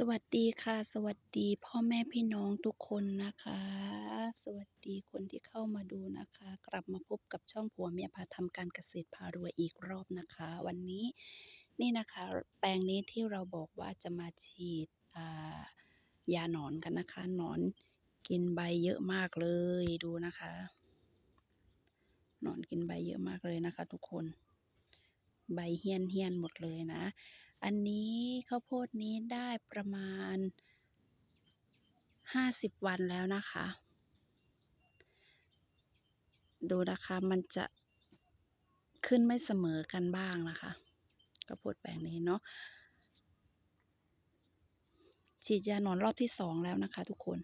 สวัสดีค่ะ สวัสดีพ่อแม่พี่น้องทุกคนนะคะ สวัสดีคนที่เข้ามาดูนะคะ กลับมาพบกับช่องผัวเมียพาทำการเกษตรพารวยอีกรอบนะคะ วันนี้นี่นะคะ แปลงนี้ที่เราบอกว่าจะมาฉีดยาหนอนกันนะคะหนอนกินใบเยอะมากเลยดูนะคะหนอนกินใบเยอะมากเลยนะคะ ทุกคน ใบเฮี้ยนเฮี้ยนหมดเลยนะ อันนี้ข้าวโพดนี้ได้ประมาณห้าสิบวันแล้วนะคะ ดูนะคะมันจะขึ้นไม่เสมอกันบ้างนะคะข้าวโพดแปลงนี้เนาะฉีดยาหนอนรอบที่สองแล้วนะคะทุกคน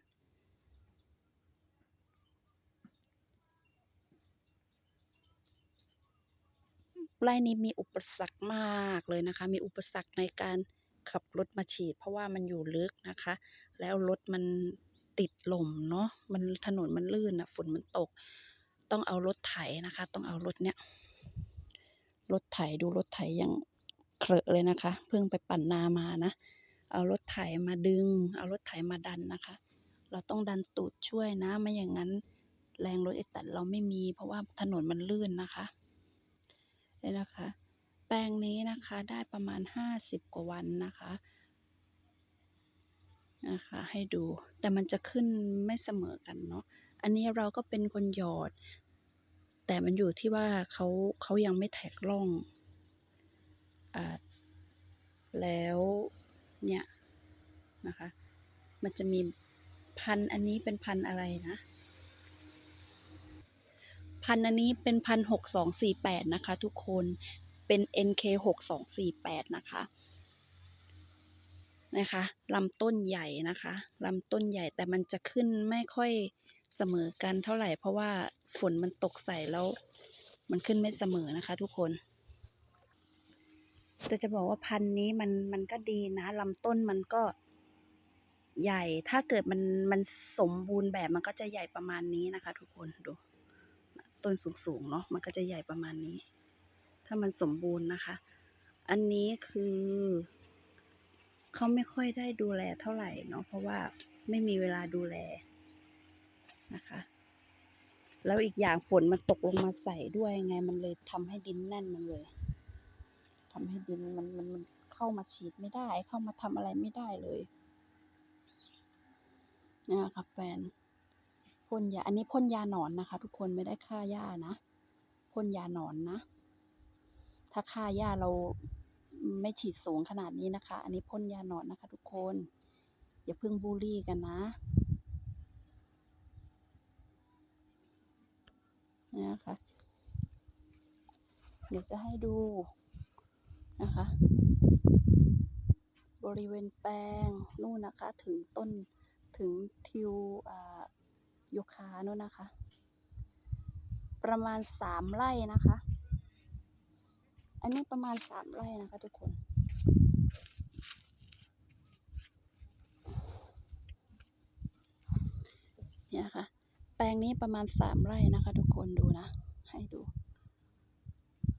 ไร่นี้มีอุปสรรคมากเลยนะคะ มีอุปสรรคในการขับรถมาฉีด เพราะว่ามันอยู่ลึกนะคะ แล้วรถมันติดหล่มเนาะมันถนนมันลื่นอะฝนมันตก ต้องเอารถไถนะคะ ต้องเอารถเนี้ยรถไถดูรถไถยังเครอะเลยนะคะ เพิ่งไปปั่นนามานะ เอารถไถมาดึง เอารถไถมาดันนะคะ เราต้องดันตูดช่วยนะ ไม่อย่างนั้น แรงรถไอ้ตัดเราไม่มี เพราะว่าถนนมันลื่นนะคะ นี่นะคะ แปลงนี้นะคะได้ประมาณห้าสิบกว่าวันนะคะนะคะให้ดูแต่มันจะขึ้นไม่เสมอกันเนาะอันนี้เราก็เป็นคนหยอด แต่มันอยู่ที่ว่าเขาเขายังไม่แทกร่องอแล้วเนี่ยนะคะ มันจะมีพันอันนี้เป็นพันอะไรนะ พันธุ์อันนี้เป็นพันหกสองสี่แปดนะคะ ทุกคนเป็น NK หกสองสี่แปดนะคะนะคะลำต้นใหญ่นะคะลำต้นใหญ่แต่มันจะขึ้นไม่ค่อยเสมอกันเท่าไหร่ เพราะว่าฝนมันตกใส่แล้วมันขึ้นไม่เสมอนะคะ ทุกคนแต่จะบอกว่าพันธุ์นี้มันมันก็ดีนะลำต้นมันก็ใหญ่ถ้าเกิดมันมันสมบูรณ์แบบมันก็จะใหญ่ประมาณนี้นะคะ ทุกคนดู ต้นสูงๆเนาะมันก็จะใหญ่ประมาณนี้ ถ้ามันสมบูรณ์นะคะ อันนี้คือเขาไม่ค่อยได้ดูแลเท่าไหร่เนาะเพราะว่าไม่มีเวลาดูแลนะคะ แล้วอีกอย่างฝนมันตกลงมาใส่ด้วยไง มันเลยทำให้ดินแน่นมันเลยทำให้ดินมันมันมันเข้ามาฉีดไม่ได้ เข้ามาทำอะไรไม่ได้เลยนะครับแฟน พ่นยา อันนี้พ่นยาหนอนนะคะ ทุกคนไม่ได้ฆ่าหญ้านะพ่นยาหนอนนะ ถ้าฆ่าหญ้าเราไม่ฉีดสูงขนาดนี้นะคะ อันนี้พ่นยาหนอนนะคะ ทุกคน อย่าเพิ่งบูลลี่กันนะนะคะ เดี๋ยวจะให้ดูนะคะ บริเวณแปลงนู่นนะคะ ถึงต้นถึงทิวอ่า โยคาโน่นนะคะ ประมาณสามไร่นะคะ อันนี้ประมาณสามไร่นะคะทุกคนเนี่ยค่ะ แปลงนี้ประมาณสามไร่นะคะ ทุกคนดูนะ ให้ดู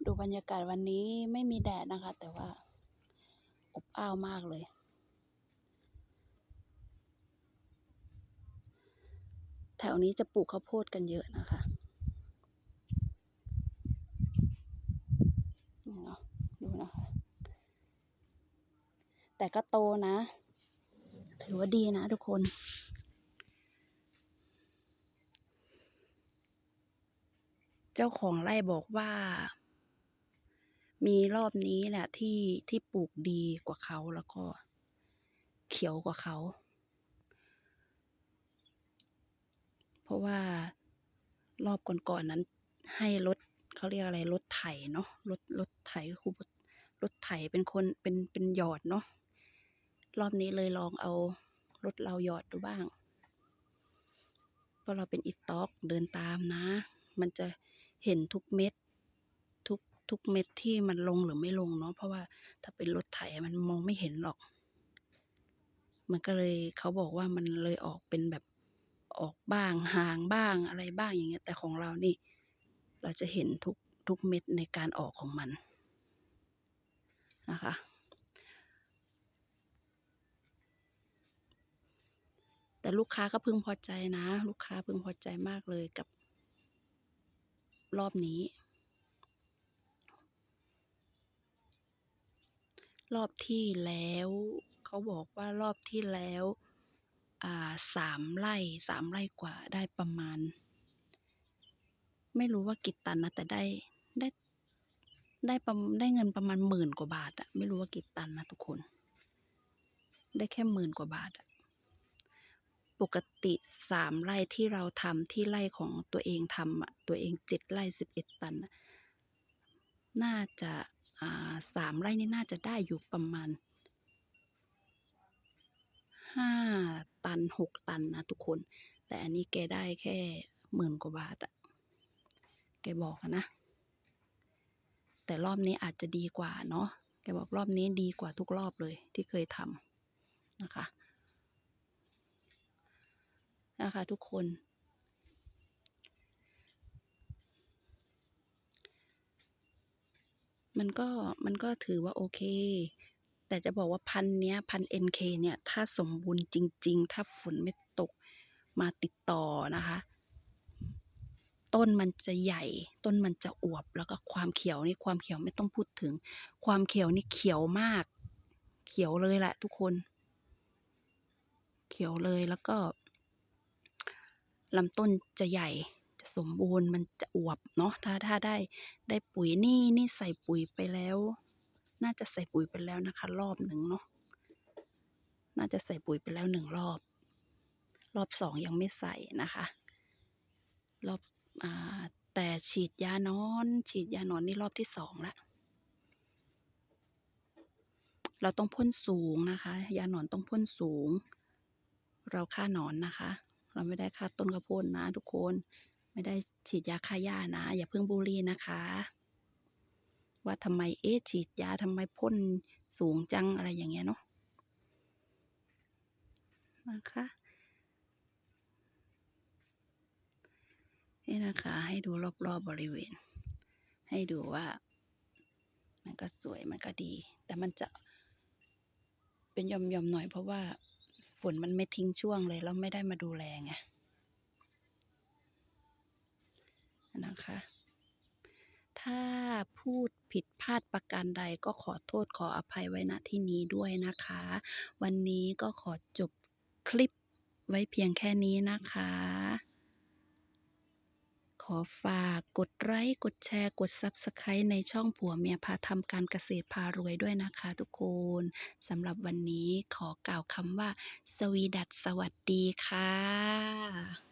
ดูบรรยากาศวันนี้ไม่มีแดดนะคะ แต่ว่าอบอ้าวมากเลย ถวนี้จะปลูกข้าวโพดกันเยอะนะคะนี่เนาะดูนะคะ แต่ก็โตนะ ถือว่าดีนะทุกคนเจ้าของไร่บอกว่า มีรอบนี้แหละที่ที่ปลูกดีกว่าเขาแล้วก็เขียวกว่าเขา เพ ราะว่ารอบก่อนๆนนั้นให้รถเขาเรียกอะไรรถไถเนาะรถรถไถคูรถไถเป็นคนเป็นเป็นหยอดเนาะรอบนี้เลยลองเอารถเราหยอดดูบ้างเพราะเราเป็นอีต็อกเดินตามนะ มันจะเห็นทุกเม็ดทุกทุกเม็ดที่มันลงหรือไม่ลงเนาะเพราะว่าถ้าเป็นรถไถมันมองไม่เห็นหรอก มันก็เลยเขาบอกว่ามันเลยออกเป็นแบบ ออกบ้างห่างบ้างอะไรบ้างอย่างเงี้ย แต่ของเรานี่ เราจะเห็นทุกทุกเม็ดในการออกของมันนะคะ แต่ลูกค้าก็พึงพอใจนะ ลูกค้าพึงพอใจมากเลยกับรอบนี้ รอบที่แล้ว เขาบอกว่ารอบที่แล้ว สามไร่สามไร่กว่าได้ประมาณ ไม่รู้ว่ากี่ตันนะแต่ได้ได้ได้ประได้เงินประมาณหมื่นกว่าบาทอะไม่รู้ว่ากี่ตันนะทุกคน ได้แค่หมื่นกว่าบาทอะปกติสามไร่ที่เราทำที่ไร่ของตัวเองทำอะตัวเองเจ็ดไร่สิบเอ็ดตัน น่าจะสามไร่นี่น่าจะได้อยู่ประมาณ ห้าตันหกตันนะทุกคน แต่อันนี้แกได้แค่หมื่นกว่าบาทอะแกบอกอะนะ แต่รอบนี้อาจจะดีกว่าเนาะแกบอกรอบนี้ดีกว่าทุกรอบเลยที่เคยทำนะคะนะคะทุกคน มันก็มันก็ถือว่าโอเค แต่จะบอกว่าพันธุ์เนี้ยพันธุ์ NK เนี่ยถ้าสมบูรณ์จริง ๆ ถ้าฝนไม่ตกมาติดต่อนะคะ ต้นมันจะใหญ่ ต้นมันจะอวบแล้วก็ความเขียวนี่ความเขียวไม่ต้องพูดถึง ความเขียวนี่เขียวมาก เขียวเลยแหละทุกคน เขียวเลยแล้วก็ลำต้นจะใหญ่จะสมบูรณ์มันจะอวบเนาะถ้าถ้าได้ได้ปุ๋ยนี่นี่ใส่ปุ๋ยไปแล้ว น่าจะใส่ปุ๋ยไปแล้วนะคะ รอบหนึ่งเนาะน่าจะใส่ปุ๋ยไปแล้วหนึ่งรอบ รอบสองยังไม่ใส่นะคะ รอบอแต่ฉีดยานอน ฉีดยานอนนี่รอบที่สองละเราต้องพ่นสูงนะคะ ยาหนอนต้องพ่นสูง เราฆ่าหนอนนะคะ เราไม่ได้ฆ่าต้นข้าวโพดนะทุกคน ไม่ได้ฉีดยาฆ่าหญ้านะ อย่าเพิ่งบูลลี่นะคะ ว่าทำไมเอ๊ะฉีดยาทำไมพ่นสูงจังอะไรอย่างเงี้ยเนาะนะคะนี่นะคะ ให้ดูรอบๆบบริเวณ ให้ดูว่า มันก็สวยมันก็ดี แต่มันจะเป็นยอมๆหน่อยเพราะว่าฝนมันไม่ทิ้งช่วงเลยแล้วไม่ได้มาดูแลไงนะคะ ถ้า พูดผิดพลาดประการใดก็ขอโทษขออภัยไว้ณที่นี้ด้วยนะคะ วันนี้ก็ขอจบคลิปไว้เพียงแค่นี้นะคะ ขอฝากกดไลค์กดแชร์กด Subscribe ในช่องผัวเมียพาทำการเกษตรพารวยด้วยนะคะทุกคนสำหรับวันนี้ขอกล่าวคำว่า สวีดัสสวัสดีค่ะ